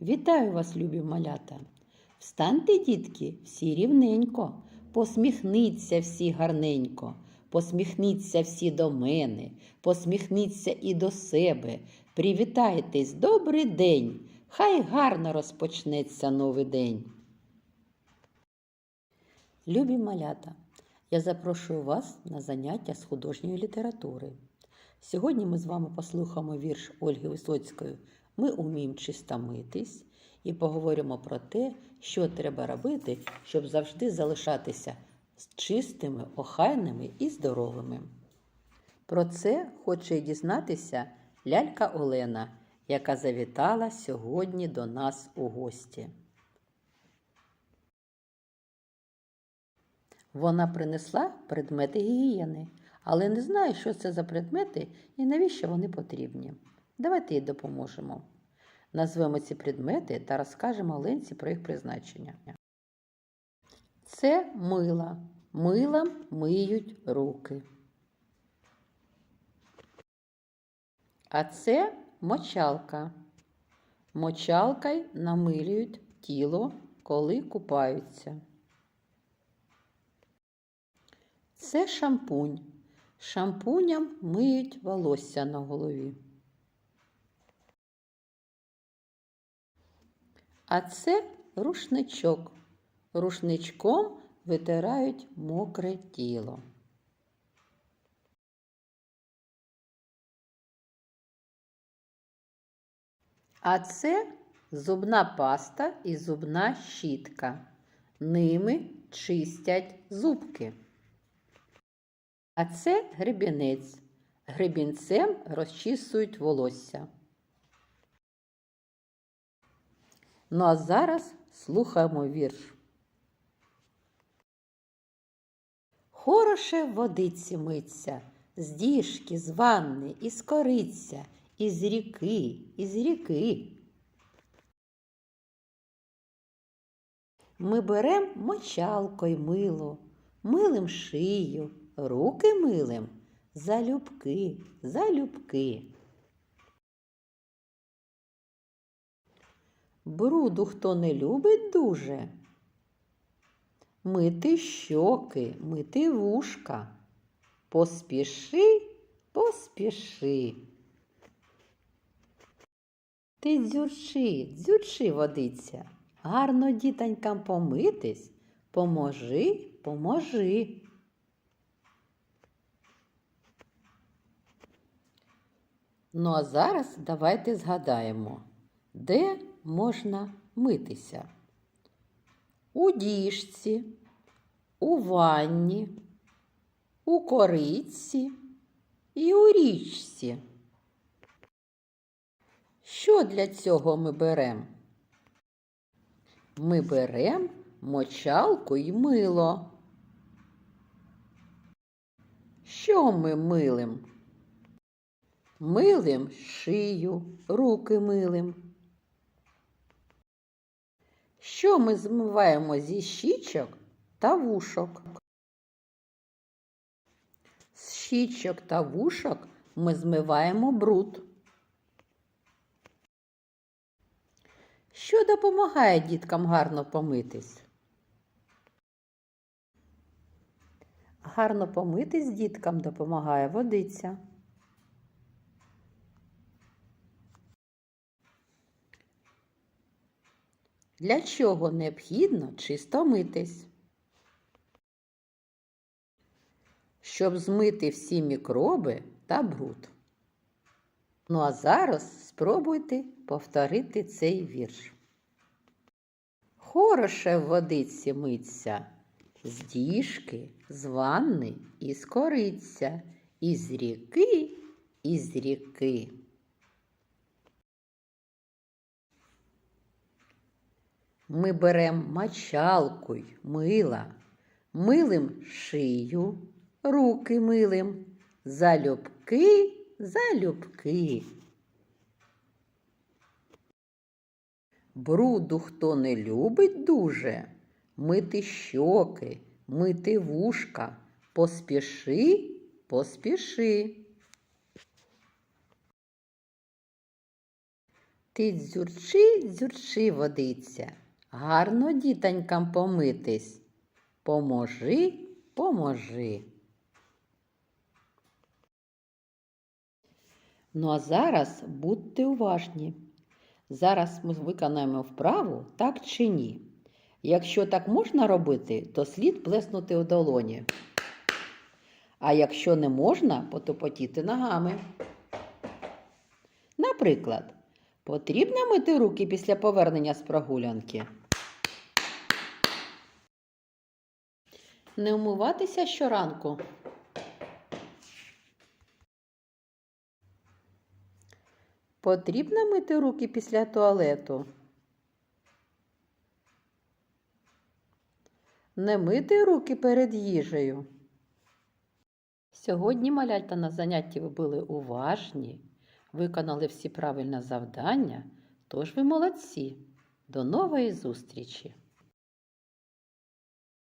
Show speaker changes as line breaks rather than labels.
Вітаю вас, любі малята! Встаньте, дітки, всі рівненько, посміхніться всі гарненько, посміхніться всі до мене, посміхніться і до себе. Привітайтесь, добрий день! Хай гарно розпочнеться новий день. Любі малята, я запрошую вас на заняття з художньої літератури. Сьогодні ми з вами послухаємо вірш Ольги Висоцької Ми уміємо чисто митись і поговоримо про те, що треба робити, щоб завжди залишатися чистими, охайними і здоровими. Про це хоче дізнатися лялька Олена, яка завітала сьогодні до нас у гості. Вона принесла предмети гігієни, але не знає, що це за предмети і навіщо вони потрібні. Давайте їй допоможемо. Назвемо ці предмети та розкажемо Оленці про їх призначення. Це мила. Милом миють руки. А це мочалка. Мочалкою намилюють тіло, коли купаються. Це шампунь. Шампуням миють волосся на голові. А це рушничок. Рушничком витирають мокре тіло. А це зубна паста і зубна щітка. Ними чистять зубки. А це гребінець. Гребінцем розчісують волосся. Ну а зараз слухаємо вірш. Хороше в водиці миться, з діжки, з ванни, із кориця, із ріки, із ріки. Ми берем мочалкою мило, милим шию, руки милим, залюбки, залюбки. Бруду хто не любить дуже, мити щоки, мити вушка. Поспіши, поспіши. Ти дзюрчи, дзюрчи водиця, гарно дітонькам помитись, поможи, поможи. Ну а зараз давайте згадаємо, де можна митися. У діжці, у ванні, у кориці і у річці. Що для цього ми беремо? Ми беремо мочалку й мило. Що ми милим? Милим шию, руки милим. Що ми змиваємо зі щічок та вушок? З щічок та вушок ми змиваємо бруд. Що допомагає діткам гарно помитись? Гарно помитись діткам допомагає водиця. Для чого необхідно чисто митись? Щоб змити всі мікроби та бруд. Ну а зараз спробуйте повторити цей вірш. Хороше в водиці миться, з діжки, з ванни і з кориця, із ріки, із ріки. Ми берем мочалку й мила, милим шию, руки милим, залюбки, залюбки. Бруду хто не любить дуже, мити щоки, мити вушка, поспіши, поспіши. Ти дзюрчи, дзюрчи водиця, гарно дітонькам помитись. Поможи, поможи. Ну а зараз будьте уважні. Зараз ми виконаємо вправу так чи ні. Якщо так можна робити, то слід плеснути у долоні. А якщо не можна, потопотіти ногами. Наприклад, потрібно мити руки після повернення з прогулянки. Не вмиватися щоранку. Потрібно мити руки після туалету. Не мити руки перед їжею. Сьогодні малята на занятті ви були уважні, виконали всі правильні завдання, тож ви молодці. До нової зустрічі!